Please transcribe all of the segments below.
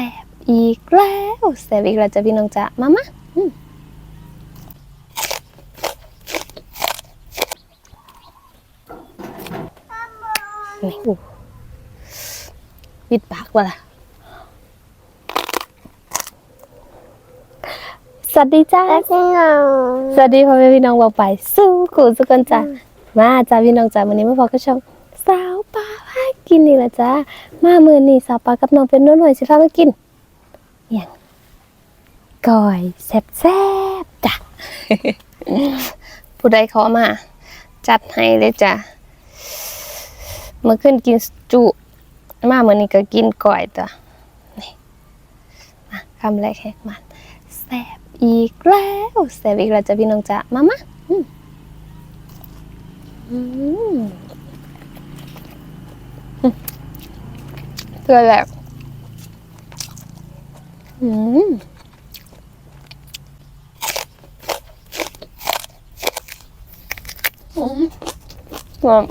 ซ่บอีกแล้วแซ่บอีกแล้วจ้ะพี่น้องจ้ะมามาอืมนี่อู้ปิดปากว่ะล่ะสวัสดีจ้าแล้วพี่น้องสวัสดีพ่อแม่พี่น้องบอกไป สู้ขู่สุกันจ้ะมาจ้าพี่น้องจ้าวันนี้มาพอก็ช่องสาวปลาพา กินนี่ละจ้ามามือนี่สาวปลากับน้องเป็นน้อยหน่อยสิพามากินอย่างก้อยแซ่บแซ่บๆจ้ะผู้ใดขอมา จัดให้เลยจ้ะเมื่อขึ้นกินจุมาเมื่อนี้ก็กินก้อยจ้ะนี่มาคำแรกแหกมันแซ่บอีกแล้วแซ่บอีกแล้วจ้ะพี่น้องจ้ะมามาอืม เพื่อแหละอืมอืมหอม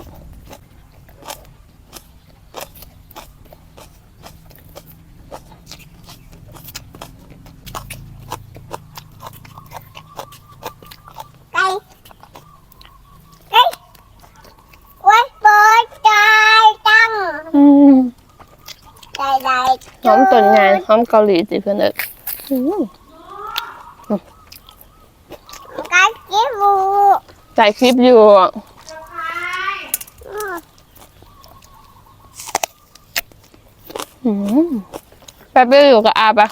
ไก่ไก่ไว้เปิดใจจัง อืม ได้ได้ หอมต้นไงหอมเกาหลีสิเพื่อนเอ้ยอืมไก่กิบูถ่ายคลิปอยู่อืมไปไปอยู่กับอาปะ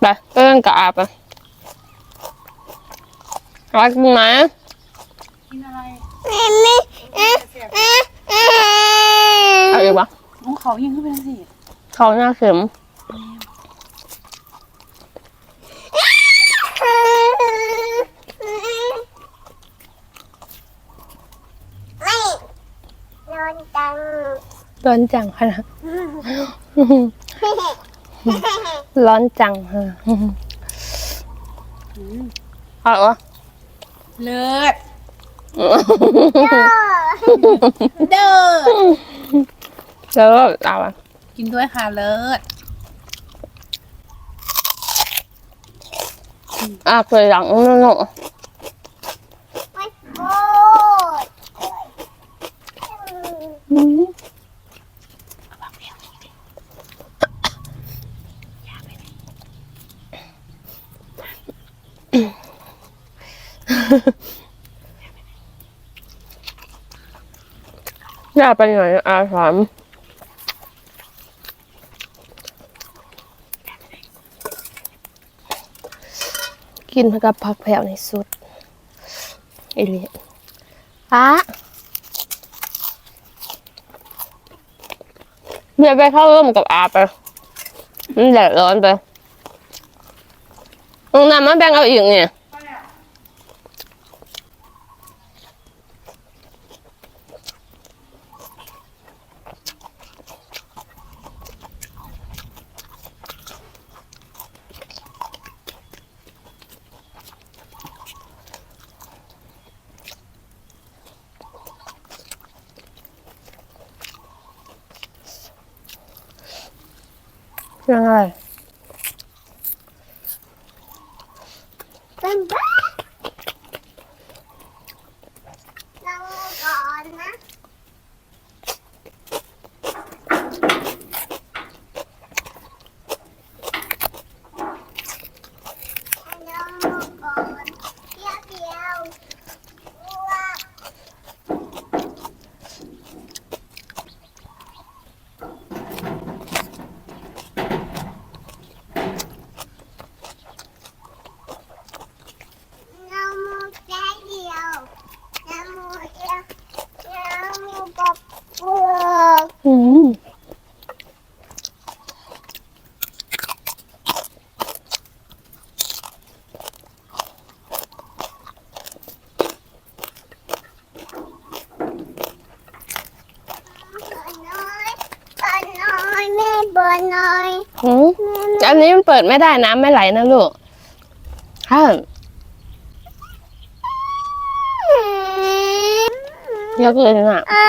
ไปไปเล่นกับอาปะรักมึงไหมไม่ไม่เอ๊ะเอ๊ะเอ๊ะเอาอีกปะของเขายิงขึ้นไปสิ เขาหน้าเข็มไม่นอนจังร้อนจังค่ะนะร้อนจังฮะเอาวะเลิศเด้อเด้อแล้วก็เอาอะ กินด้วยค่ะเลิศอะเคยหลังนั่นเนอะไม่โคตรอย่าไปไหนอาสาม กินกับผักแผ่วในสุดอีเลียป้าเบียไปเข้าร่วมกับอาไปมันแดดร้อนไปตรงนั้นมันแบ่งเอาอีกเนี่ย ยังไหน่อยอันนี้มันเปิดไม่ได้น้ำไม่ไหลนะลูกห้ามยกเลยนะอ่า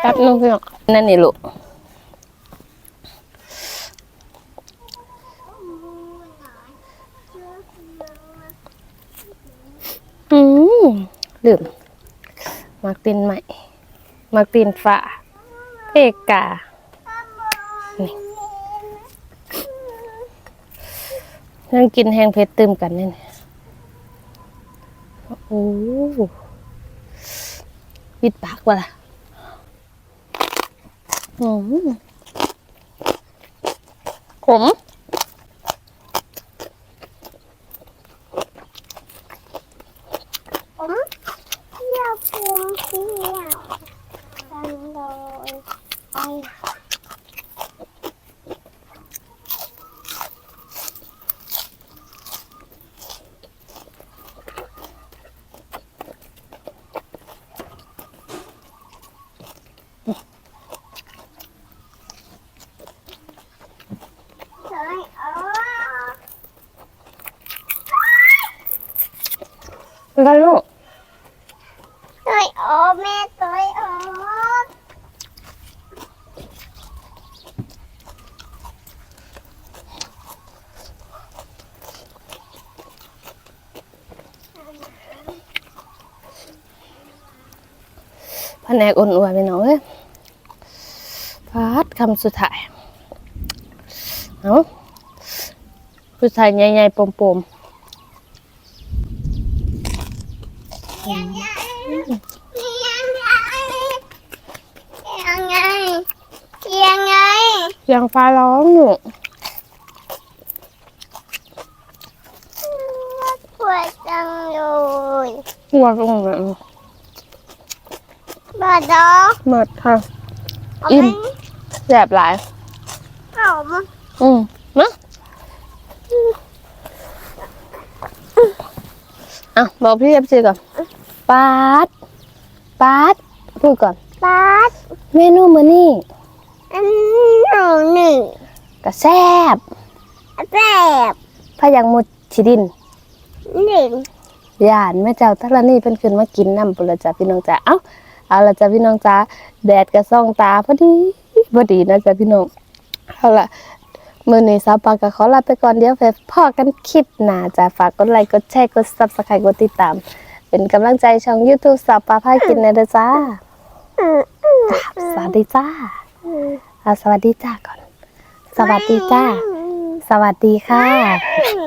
แป๊บนึงเพี่งนั่นนี่ลูกอืมลืมมาตินใหม่มาตินฝา เพกานี่นั่งกินแห้งเพชรตื่มกันนี่นโอ้ปิดปากว่ะล่ะอืมขมผมเที่ยวผมเที่ยวกันเลยไป Trời ơi อะไรลูก Trời ơi mẹ trời ơi แผนกอ่อนอวยไปหน่อยเอ้ยฟาดคำสุดท้าย เอาสุดท้ายใหญ่ๆปมยังไง ยังไงยังไงยังไงเสียงฟ้าร้องอยู่ปวดจังเลยหัวตรงนั้นบาดอหมดค่ะอิ่มแสบหลายเอามาอืมนะอะบอกพี่เอฟซีก่อน ปาดปาดพูดก่อนบาดเมนูมื้อนี้อันหนูหนึ่งก็แซ่บแบบพะยังมุดชิดินหนึ่งย่านแม่เจ้าทักละนี่เพิ่นขึ้นมากินน้ำปุระจ้าพี่น้องจ้าเอ้าเอาละจ้าพี่น้องจ้าแดดก็ส่องตาพอดีพอดีนะจ้าพี่น้องเอาละมื้อนี้สาวปาก็ขอลาไปก่อนเดี๋ยวไปพ่อกันคลิปหน้าจ้าฝากกดไลค์กดแชร์กด Subscribe กดติดตาม เป็นกำลังใจช่อง YouTube สาวปาพากินนะเด้อจ้าสวัสดีจ้าอาสวัสดีจ้าก่อน สวัสดีจ้า สวัสดีค่ะ